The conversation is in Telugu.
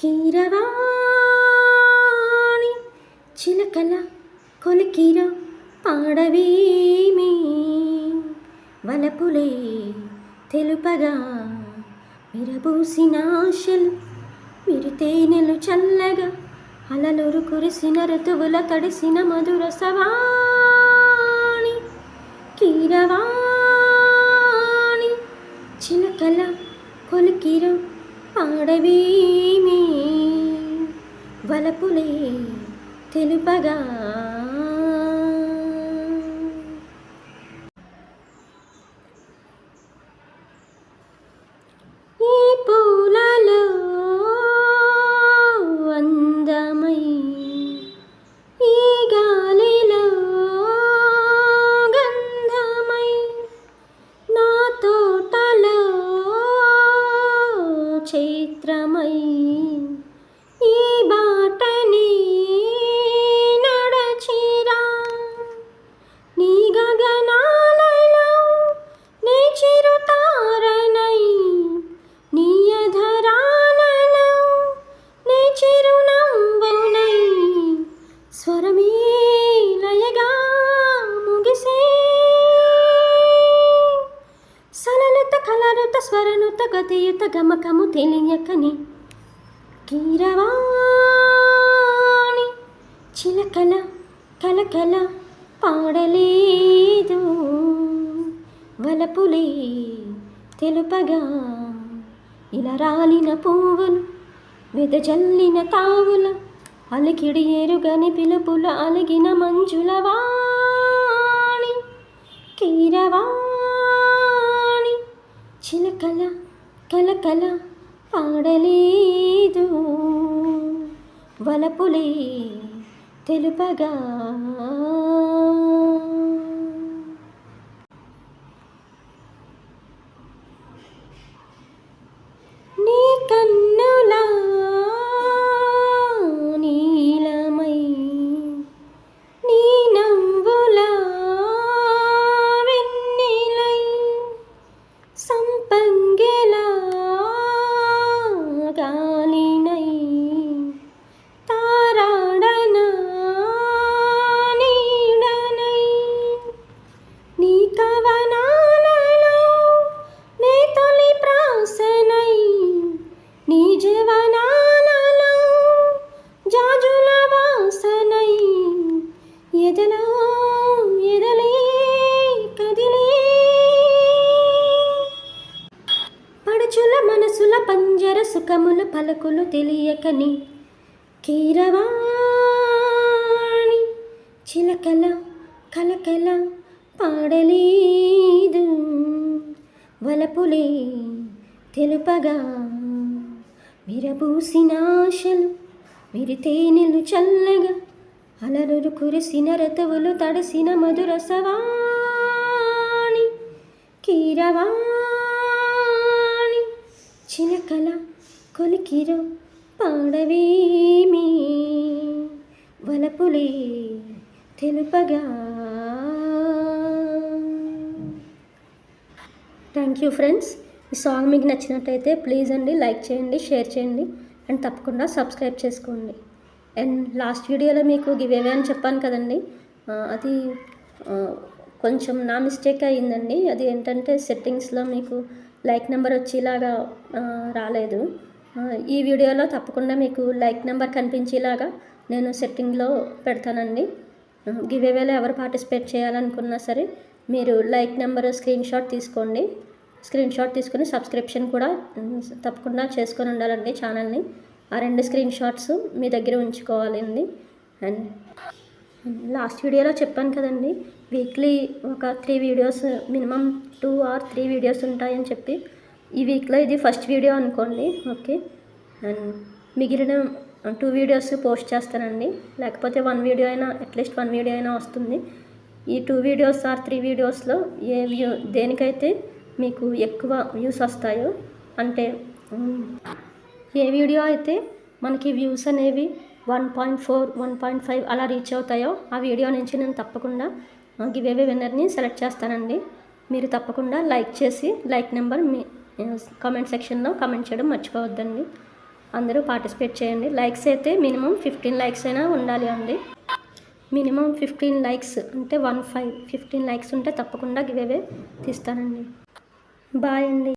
కీరవాణి చిలకల కొలికిర పాడవేమి? వలపులే తెలుపగా విరబూసిన ఆశలు విరితేనెలు చల్లగా అలలురు కురిసిన ఋతువుల తడిసిన మధుర సవాణి కీరవాణి చిలకల కొలికిర పాడవేమి? వలపులే తెలుపగా. ఈ పూలలో అందమై ఈ గాలిలో గంధమై నా తోటలో చైత్రమై ఈ బాటని స్వరనుత గమకము తెలియకని కీరవాణి చిలకల కలకల పాడలేదు. వలపులే తెలుపగా ఇలా రాలిన పువ్వులు వెదజల్లిన తావుల అలికిడి ఎరుగని పిలుపుల అలిగిన మంజుల వాణి కీరవాణి చిలకల కలకల పాడలేదు. వలపులే తెలుపగా. నీ కన్నులా నీలమై నీ నవ్వులా వెన్నెలై సంపంగెలా పంజర సుఖములు పలుకులు తెలియకని కీరవాణి చిలకల కలకల పాడలేదు. వలపులే తెలుపగా విరబూసిన ఆశలు విరితేనెలు చల్లగా అలరురు కురిసిన రతవులు తడిసిన మధురసవాణి కీరవాణి చిలకల కొలికిర పాడవేమి? వలపులే తెలుపగా. థ్యాంక్ యూ ఫ్రెండ్స్ ఈ సాంగ్ మీకు నచ్చినట్టయితే ప్లీజ్ అండి లైక్ చేయండి షేర్ చేయండి అండ్ తప్పకుండా సబ్స్క్రైబ్ చేసుకోండి. అండ్ లాస్ట్ వీడియోలో మీకు గివ్ అవే అని చెప్పాను కదండి. అది కొంచెం నా మిస్టేక్ అయ్యిందండి. అది ఏంటంటే సెట్టింగ్స్లో మీకు లైక్ నెంబర్ వచ్చేలాగా రాలేదు. ఈ వీడియోలో తప్పకుండా మీకు లైక్ నెంబర్ కనిపించేలాగా నేను సెట్టింగ్లో పెడతానండి. గివ్ అవేలో ఎవరు పార్టిసిపేట్ చేయాలనుకున్నా సరే మీరు లైక్ నెంబర్ స్క్రీన్ షాట్ తీసుకోండి. స్క్రీన్ షాట్ తీసుకుని సబ్స్క్రిప్షన్ కూడా తప్పకుండా చేసుకొని ఉండాలండి ఛానల్ని. ఆ రెండు స్క్రీన్ షాట్స్ మీ దగ్గర ఉంచుకోవాలండి. అండ్ లాస్ట్ వీడియోలో చెప్పాను కదండి వీక్లీ ఒక three videos minimum two or three videos ఉంటాయని చెప్పి ఈ వీక్లో ఇది ఫస్ట్ వీడియో అనుకోండి ఓకే? అండ్ మిగిలిన టూ వీడియోస్ పోస్ట్ చేస్తానండి. లేకపోతే వన్ వీడియో అయినా అట్లీస్ట్ వన్ వీడియో అయినా వస్తుంది. ఈ టూ వీడియోస్ ఆర్ త్రీ వీడియోస్లో ఏ వ్యూ దేనికైతే మీకు ఎక్కువ వ్యూస్ వస్తాయో అంటే ఏ వీడియో అయితే మనకి వ్యూస్ అనేవి one point four one point five అలా రీచ్ అవుతాయో ఆ వీడియో నుంచి నేను తప్పకుండా గివేవే విన్నర్ని సెలెక్ట్ చేస్తానండి. మీరు తప్పకుండా లైక్ చేసి లైక్ నెంబర్ మీ కామెంట్ సెక్షన్లో కామెంట్ చేయడం మర్చిపోవద్దండి. అందరూ పార్టిసిపేట్ చేయండి. లైక్స్ అయితే మినిమం ఫిఫ్టీన్ లైక్స్ అయినా ఉండాలి అండి. మినిమం ఫిఫ్టీన్ లైక్స్ అంటే వన్ ఫైవ్ ఫిఫ్టీన్ లైక్స్ ఉంటే తప్పకుండా గివేవే తీస్తానండి. బాయ్ అండి.